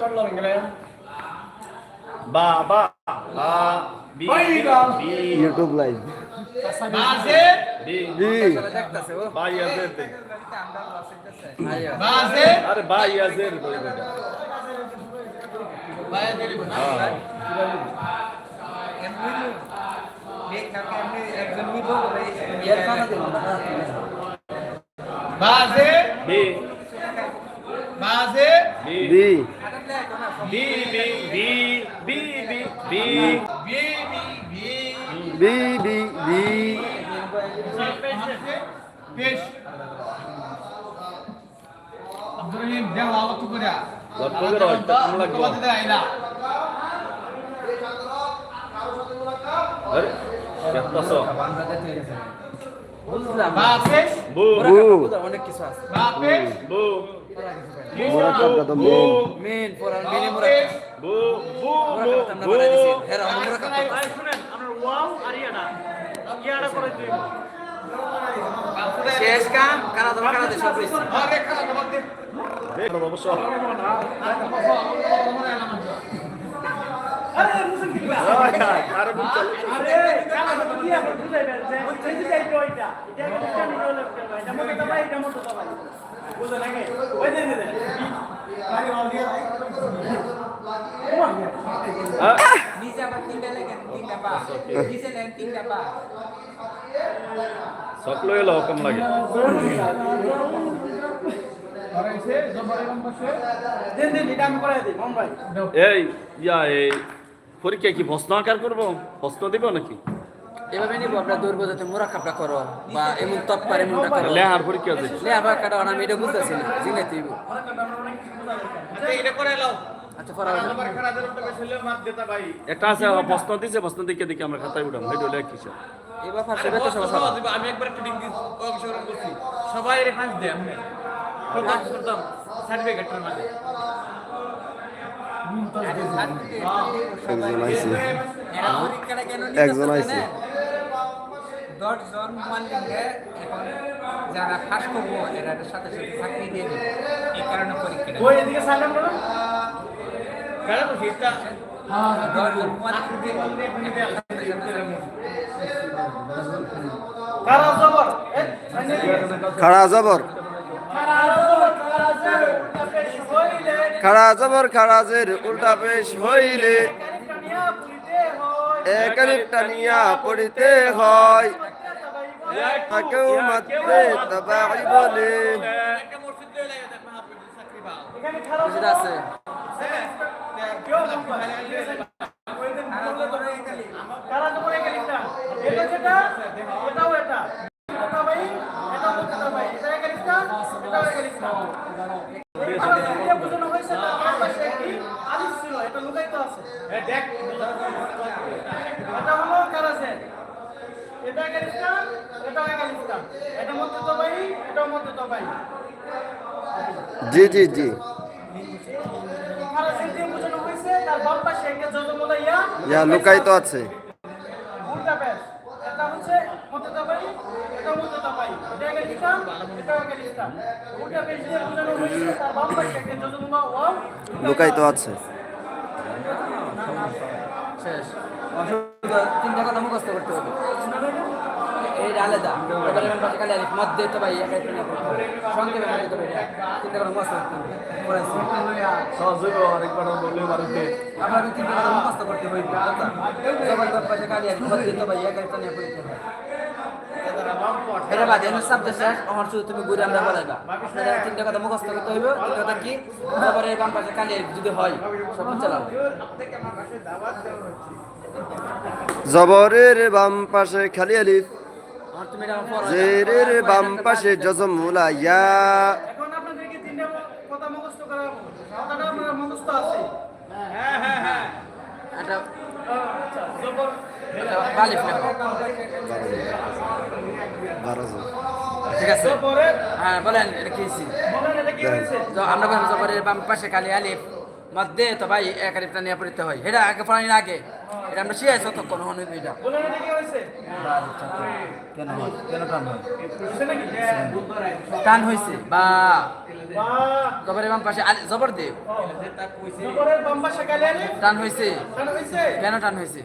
തുടങ്ങണേ ബാബ. YouTube live. আরে ভাই আজের একজন বাজে বাজে বি বি বি বি বি বি বি বি বি বি বি বি বি বি বি পেশ আব্দুর রহিম দেও আওয়াজ করে লক্ষ করে হয়তো লাগবে আইলা আরে কেতাছো বাজে বু বু অনেক কিছু আছে বাপে বু মুরাক্কাবটা তো মেন মেন কোরআন মেনে মুরাক্কাব বু বু বু হেরা মুরাক্কাব শুনেন আমরা ওয়াও আর ইয়ানা ইয়ানা করে দিই শেষ কাম কারা দবা কারা দে সব হইছে আরে কারা দবা দে দেখ বাবা সব আরে মুসলিম কি বা আরে আরে কারা দবা দিয়া বুঝাই বেলছে বুঝাই যাই তো এটা এটা কেন হলো এটা মতো দবা এটা মতো দবা সকলো এলো কম লাগে। আরে জবরের বসে এই ইয়া এই পরীক্ষা কি প্রশ্ন আকার করব? প্রশ্ন দিব নাকি? এভাবে নিব আমরা দৌড়বো যাতে মোরাকাবটা করো বা এমন তপ পারে এমনটা করো। লেহার পরীক্ষা আছে। লে আবার কাটা আমি এটা বুঝতেছি না জিনে তুইব আচ্ছা এটা করে লাও আচ্ছা একটা আছে প্রশ্ন দিছে প্রশ্ন দিকে দিকে আমরা খাতায় উঠাম হেডো লেখ কিছু এবার ফার্স্টে বেতো সব সব দিব আমি একবার একটা ডিগ্রি অংশগ্রহণ করছি। সবাই রেফারেন্স দেয় আমি প্রথম প্রথম সার্টিফিকেটের মাঝে একজন আইছে। দশজন মাল্লিকে এখন যারা ফাঁস করব এরা সাথে সাথে থাকিয়ে দিয়ে দেবে। এই কারণে জবর? জবর? খারাজের উল্টা পেশ হইলে। এক টানিয়া পড়িতে হয়। কেউ মাত্রে তবাই বলে আছে জি জি জি। ইয়া লুকায়িত আছে। লুকায়িত আছে। শেষ। তিনটা কথা মুখস্থ করতে হবে। আলাদা। এবারে আমি পাশে খালি আলিফ মধ্যে তো ভাই একাই পেলে সংক্ষেপে মধ্যে তো ভাই তিনটা কথা মুখস্থ করতে হবে। পড়াইছি সহজ হইব আরেকবার বললে বাড়িতে আপনার তিনটা কথা মুখস্থ করতে হইবে সবাই তোর পাশে খালি আলিফ মধ্যে তো ভাই একাই পেলে পড়তে হবে। এটা বাদে এনে সাবজেক্ট শেষ আমার শুধু তুমি ঘুরে আমরা বলাইবা। তিনটা কথা মুখস্থ করতে হইবে। তিনটা কথা কি? তারপরে বাম পাশে খালি যদি হয় সব চালাবো। জবরের বাম পাশে খালি আলিফ। জেরের বাম পাশে জজমুলা ইয়া এখন আপনাদেরকে তিনটা কথা মুখস্থ করাবো। কথাটা আপনার মুখস্থ আছে? হ্যাঁ হ্যাঁ হ্যাঁ। এটা জবর বালিফ না ঠিক আছে। হ্যাঁ বলেন এটা কি? বলেন এটা কি তো আমরা জবরের বাম পাশে খালি আলিফ। মধ্যে তো ভাই এক আরিফটা নিয়ে পড়তে হয়। এটা আগে পড়ানি আগে। এটা আমরা শিয়াই ততক্ষণ হন দুইটা। টান হয়েছে বা। জবরের বাম পাশে জবর দে। টান হয়েছে। কেন টান হয়েছে?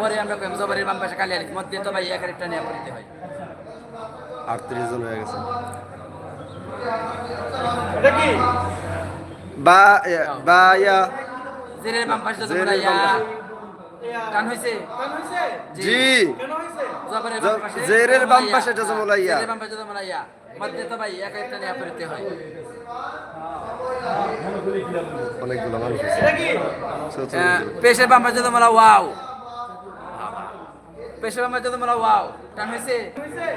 পরে আমরা কই জবরের বাম পাশে কালি আলিফ মধ্যে তো ভাই এক আরিফটা নিয়ে পড়তে হয়। আটত্রিশ জন হয়ে গেছে। এটা কি? বা বা ইয়া। জেরের বাম পাশে ইয়া কেন জবরের জ- জেরের বাম পাশে জজমুলা ইয়া। জেরের বাম পাশে জজমুলা ইয়া মধ্যে তো ভাই টানে পড়তে হয়। অনেকগুলো মানুষ আছে। পেশের বাম পাশে জজমুলা ওয়াও। পেশের বাম পাশে জজমুলা ওয়াও। টান হয়েছে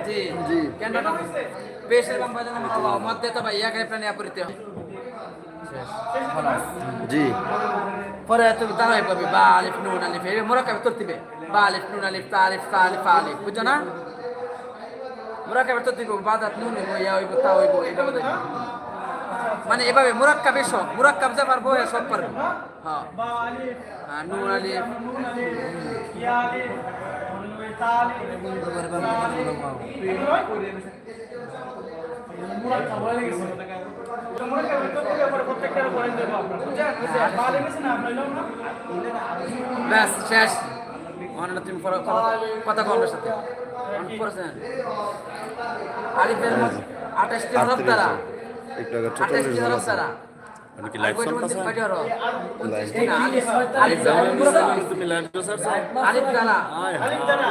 জি। জি। কেন টান হয়েছে পেশের বাম পাশে জজমুলা ওয়াও। মধ্যে তো ভাই পড়তে হয়। জি। পরে তুমি দাঁড়াই পাবি বা আলিফ নুন আলিফ এই মোরাকাবে বা আলিফ নুন আলিফ তা আলিফ তা আলিফ আলিফ বুঝছ না? মোরাকাবে বাদাত নুন হইব ইয়া হইব তা হইব এইভাবে দেখবে মানে এভাবে মুরাক্কাবে সব মুরাক্কাব যা পারব এ সব পারব। হ্যাঁ। হ্যাঁ, নুন আলিফ নুন আলিফ ইয়া আলিফ নুন তা আলিফ মুরাক্কাব হয়ে। আছে ব্যাস শেষ। অনেক তুমি কথা- কথা কম সাথে। আলিফের আঠাশটি হরফ দ্বারা। আঠাশটি হরফ দ্বারা। আপনি কি লাইভ? লাইভ। না, আলিফ আলিফ তুমি লাইভ চলতেছে আলিফ দ্বারা আলিফ দ্বারা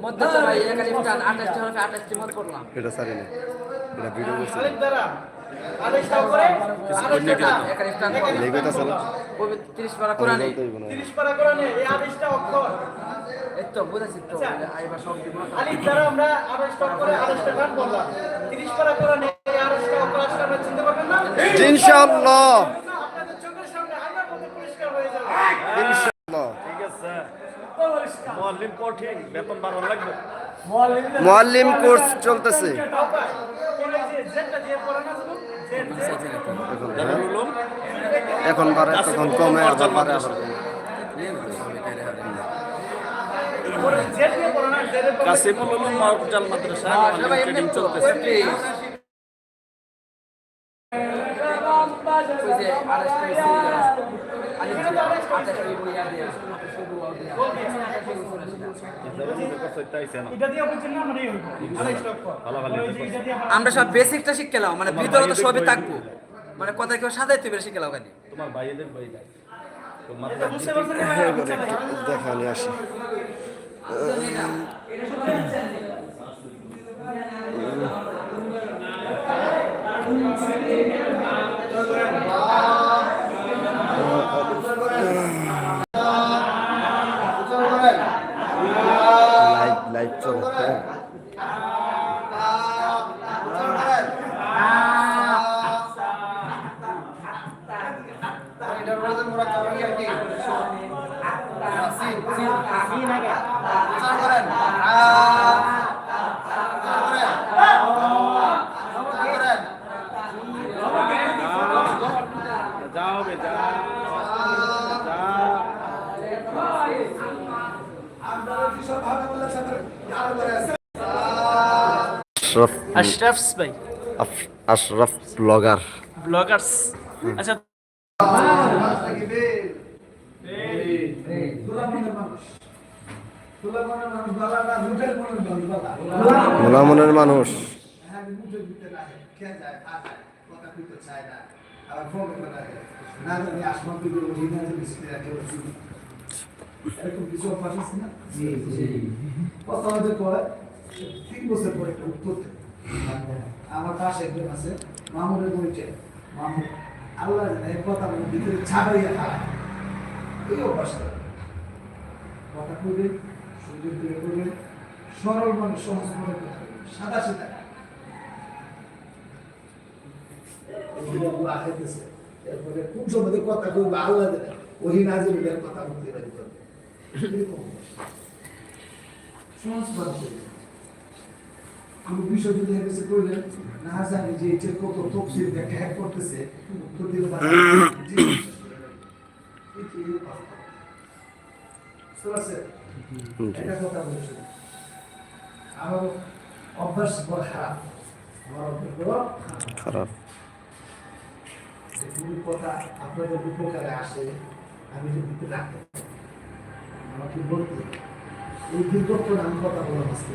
মধ্যে তো এক আলিফ টান। আঠাশটি হরফে আঠাশটি মত করলাম। এটা সারি না এটা ভিডিও করছে আলিফ দ্বারা তিরিশ পারা কোরআনে বলতেই বলে 30 পারা কোরআনে এই আলিফটা অক্ষর তো বুঝেছি তো এবার সব দিব আলিফ দ্বারা আমরা আলিফটা অক্ষরে আলিফটা টান বললাম 30 পারা কোরআনে এই আলিফটা অক্ষর আমরা চিনতে পারবেন না ইনশাআল্লাহ। আপনাদের চোখের সামনে আয়নার মতো পরিষ্কার হয়ে যাবে ইনশাআল্লাহ। ঠিক আছে মুআল্লিম কঠিন বেতন বাড়ানো লাগবে মুআল্লিম কোর্স চলতেছে। এখন বাড়ে তখন কমে আবার বাড়ে আবার কাসিমুল উলুম মাহফুজাল মাদ্রাসা ট্রেনিং চলতেছে। দিয়া, আমরা সব বেসিকটা শিখলাম মানে ভিতরে তো সবই থাকব। মানে কথা কেউ সাজাইতে পেরে শিখলাম খালি তোমার ভাইদের বই নাই তো মাদ্রাসা দেখা আসি লাইভ লাইভ চলে হ্যাঁ যা হবে যা যা আশরাফ আশরাফস ভাই। আফ- আশরাফ ব্লগার। ব্লগার্স। আচ্ছা মোলামনের মানুষ। এরকম কিছু অভ্যাস আছে না কথা হয়তো কয় তিন বছর পরে একটা উত্তর দেয়। আমার পাশে একজন আছে, মামুনের বইটে মামুন আল্লাহ জানে কথা ভিতরে ছাড়াইয়া খায়। এই কথা কইবেন, সুযোগ দিয়ে করবেন সরল সহজ মনে কথা সাদা এরপরে কোন কথা কইবে আল্লাহ জানে ওই নাজিমের কথা বলতে পারি। সহজ কোনো বিষয় যদি হেরেছে করলেন না জানি যে এটা কত তফসিল ব্যাখ্যা হ্যাক করতেছে উত্তর দিলে তারা জি, এটি বাস্তব। বুঝতে পারছেন? এটা কথা বলছি আমার অভ্যাস বড় খারাপ। আমার অভ্যাস বড় খারাপ। কথা আপনাদের উপকারে আসে আমি যদি রাখতে আমাকে বলতে এই দুর্ঘটনা আমি কথা বলা আসতে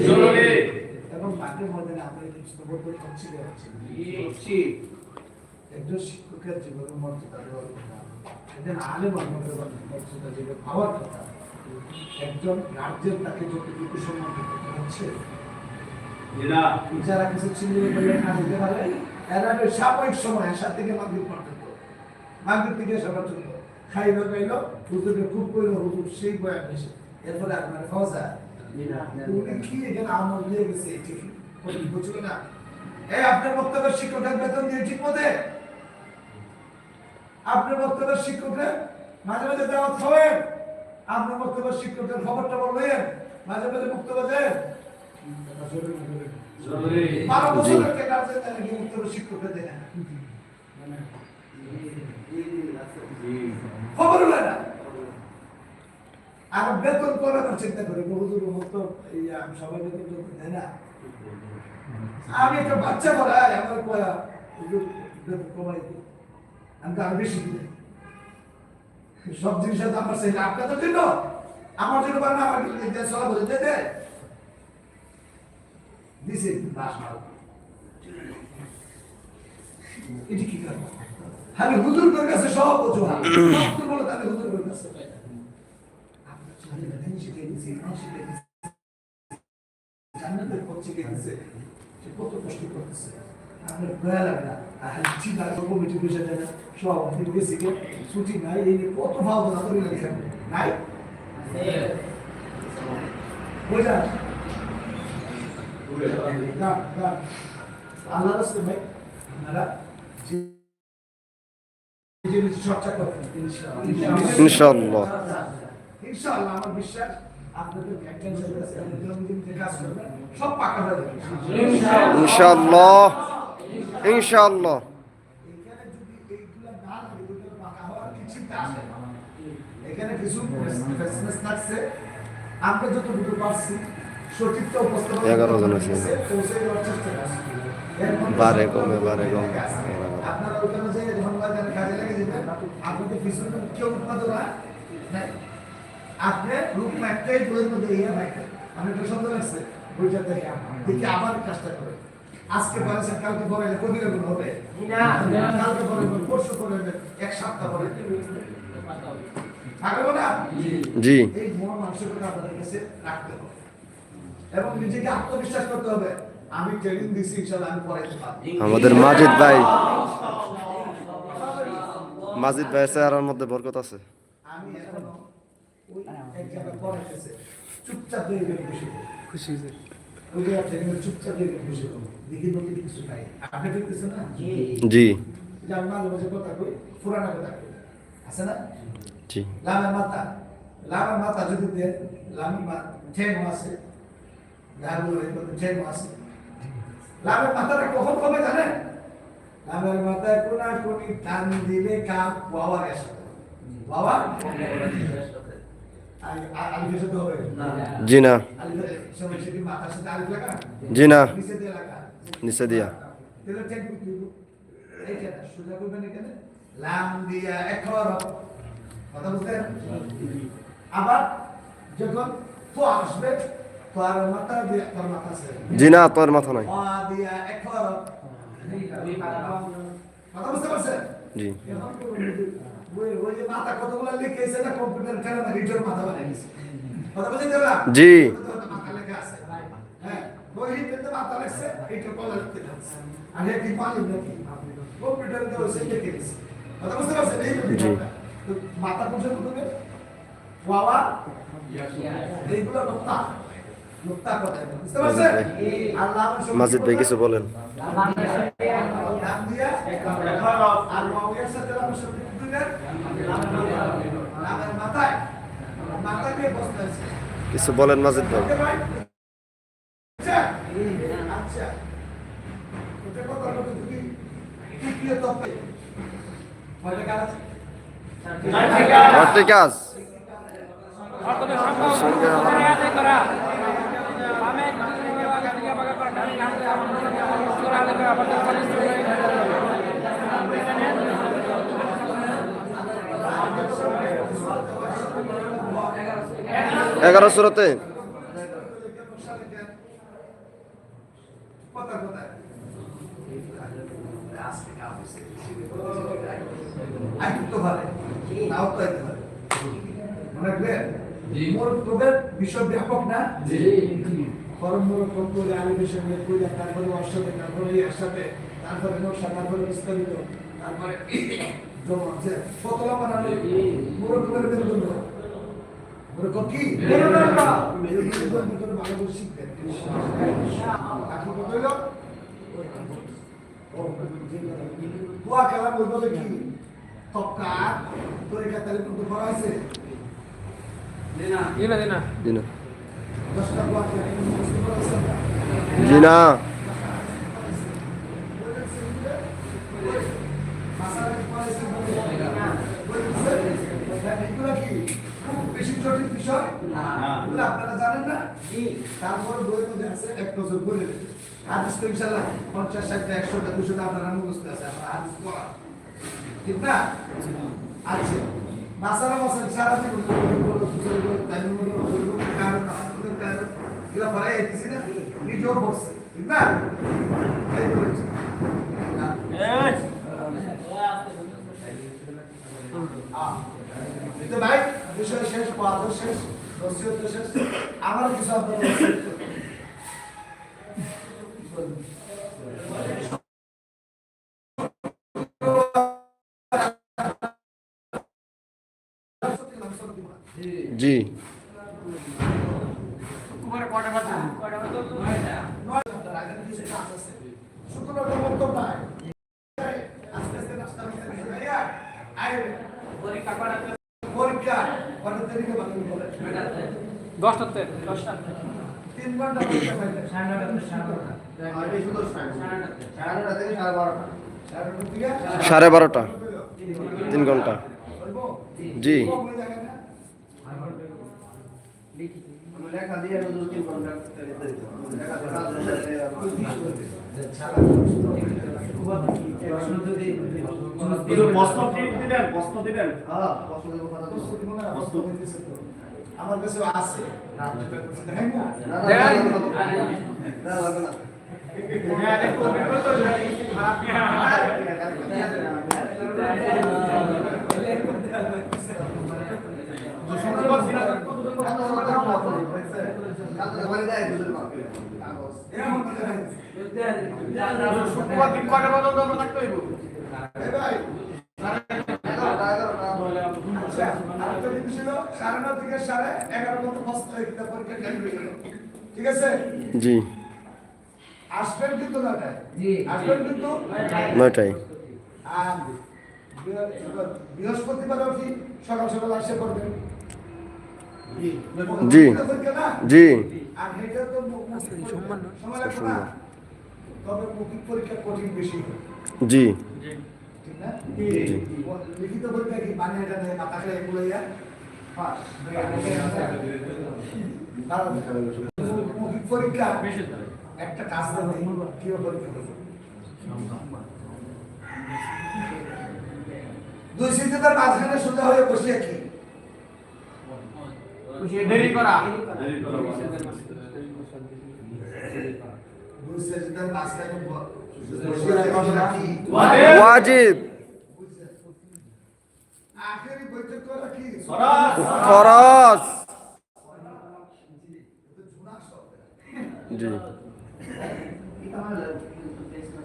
জরুরি। এবং মাঠের ময়দানে আপনারা কিছু খবর করে হচ্ছে একজন শিক্ষকের জীবনের মর্যাদা দেওয়ার কথা একজন আলেম মর্যাদা জীবনে পাওয়ার কথা একজন রাজ্যের তাকে যতটুকু সম্মান দিতে হচ্ছে যারা কিছু চিনিয়ে বলে না দিতে পারে এরা সাময়িক সময় সাত থেকে মাগরিব পর্যন্ত মাগরিব থেকে সবার জন্য খাইলো খাইলো হুজুরকে খুব করল হুজুর সেই বয়ান এসে এরপরে আপনার খাওয়া যায় কি এখানে আমল দিয়ে গেছে বুঝলো না? এই আপনার বক্তব্য শিক্ষকের বেতন দিয়ে ঠিক মতে? আপনার বক্তব্য শিক্ষকের মাঝে মাঝে দাওয়াত খাওয়েন আপনার বক্তব্য শিক্ষকের খবরটা বলবেন মাঝে মাঝে বক্তব্য দেন বারো শিক্ষকের দেন খবর না। আর বেতন করে আমার চিন্তা করি বহুদূর আমি, সবাই বেতন দেয় না। আমি একটা বাচ্চা পড়াই, আমার পড়া বেতন কমাই আমি তো আরও বেশি দিই। সব জিনিসের দাম বাড়ছে এটা আপনাদের জন্য আমার জন্য পারে না আমার চলা বলে দে দে দিছে বাস এটি কি করব আমি হুজুরের কাছে সব অজুহাত। সব হুজুরের কাছে। দিন শিখিয়ে দিয়েছে, ইমান শিখিয়ে দিয়েছে, জান্নাতের পথ শিখিয়ে দিয়েছে, সে কত কষ্ট করতেছে আপনার দয়া লাগে না আর ঠিক আছে কমিটি বসে যায় না সব গেছি গে ছুটি নাই এই কত ভাব না করি না এখানে নাই বোঝা আল্লাহ রাস্তে ভাই আপনারা ইনশাআল্লাহ। ইনশাআল্লাহ আমার বিশ্বাস ইনশাআল্লাহ। ইনশাআল্লাহ। এখানে কিছু থাকছে। আমরা যতটুকু পারছি সঠিকটা উপস্থাপন এগারো জন আছে। বারে কমে, বারে কমে। আপনারা ওখানে যেয়ে যখন কাজে লেগে যেতেন আপনাদের পিছনে কেউ উৎপাদন নাই। আপনি রূপ একটাই বইয়ের মধ্যে ইয়ে আমি একটু সুন্দর লাগছে বইটা দেখে দেখে আবার কাজটা করে। আজকে বলেছেন কালকে পরে হবে? কালকে পরে পরশু পরে এক সপ্তাহ পরে। থাকব না জি। এই মন মানসিকতা আপনাদের কাছে রাখতে হবে। এবং নিজেকে আত্মবিশ্বাস করতে হবে। আমি ট্রেনিং দিচ্ছি ইনশাল্লাহ আমি পড়াইতে পারব। আমাদের মাজিদ ভাই। মাজিদ ভাই চেহারার মধ্যে বরকত আছে। আমি এখনও চুপচাপ দিয়ে বসে খুশি যে চুপচাপ দিয়ে বসে দেখি কিছু নাই। আপনি দেখতেছেন না? জি। আমি মাঝে মাঝে কথা কই পুরানা কথা কই। আছে না? জি। লামের মাথা। লামের মাথা যদি দেন লামের মা ঠেং আছে। ঠেং আছে। লামের মাথাটা কখন কমে জানেন? লামের মাথায় কোনা কোনি টান দিলে কাপ বাবার এসে বাবা? জি না। জি না। নিচে জি না তোর মাথা পারছেন জি। ওই ওই যে মাথা কতগুলো লিখেছে না কম্পিউটার খেলা না রিটার মাথা বানিয়ে দিয়েছে কথা বুঝতে পারলাম জি। মাথা লেখা আছে। হ্যাঁ ওই হিটে মাথা লেখছে এইটা কলা লিখতে যাচ্ছে আর একটি পানি নাকি? কম্পিউটার দিয়ে ওই লিখে দিয়েছে কথা বুঝতে পারছেন? এই জি। মাথা পর্যন্ত তুমি বাবা এইগুলো মাথা মুক্তা কথা। বুঝতে পারছেন? আল্লাহ মাজিদ ভাই কিছু বলেন। আর মাওয়ার সাথে আমার সঙ্গে কিছু বলেন মাজিদ ভাই। আচ্ছা আচ্ছা ওটা কথা বলতে তুমি তৃতীয় তত্ত্বে কয়টা কাজ চারটি কাজ এগারো সুরতে কথা কোথায় আইতে তো পারে নাও তো আইতে পারে মনে রাখবেন সঙ্গে পূজা তারপরে বিস্তারিত তারপরে মোর কো ভালো কি তাহলে কিন্তু করা হয়েছে জি না দশটা কুয়া খেলা বুঝতে পারছেন জি না এগুলো কি খুব বেশি জটিল বিষয়? এগুলো আপনারা জানেন না? তারপর বইয়ের মধ্যে আছে এক নজর বলে হাদিস তো ইনশাল্লাহ পঞ্চাশ ষাটটা একশোটা দুশোটা আপনারা মুখস্থ আছে আপনারা হাদিস পড়া। ঠিক না? আচ্ছা। মাসালা মাসাল সারা জীবন এগুলো পড়াই যেতেছি না নিজেও পড়ছে। ঠিক না? এই করেছে ভাই। বিষয় শেষ পাঠ শেষ নসিহত শেষ আমার কিছু আপনার জি। শুক্রবার দশটাতে তিন ঘণ্টা সাড়ে নটা থেকে সাড়ে বারোটা। তিন ঘণ্টা। জি। কোনো আমার কাছে আছে না শুক্রবার দিন কয়টা পর্যন্ত আমরা থাকতে হইব এই ভাই আচ্ছা, আরেকটা জিনিস ছিল, সাড়ে নয় থেকে সাড়ে এগারো পর্যন্ত পরীক্ষা। ঠিক আছে জি। আসবেন কিন্তু নয়টায়। আসবেন কিন্তু নয়টায়। আর বৃহ- সকাল সকাল আসে করবেন। জি। জি জি পরীক্ষা একটা কাজ দুই সিদ্ধান্তের মাঝখানে সোজা হয়ে বসে কি দেরি করা। কি? ওয়াজিব জি।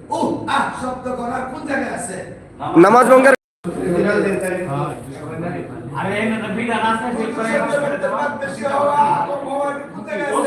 ও আহ শব্দ করা কোন জায়গায় আছে? নামাজ ভঙ্গের আরে এই না বেশি হওয়া মোবাইল খুঁজে গেছে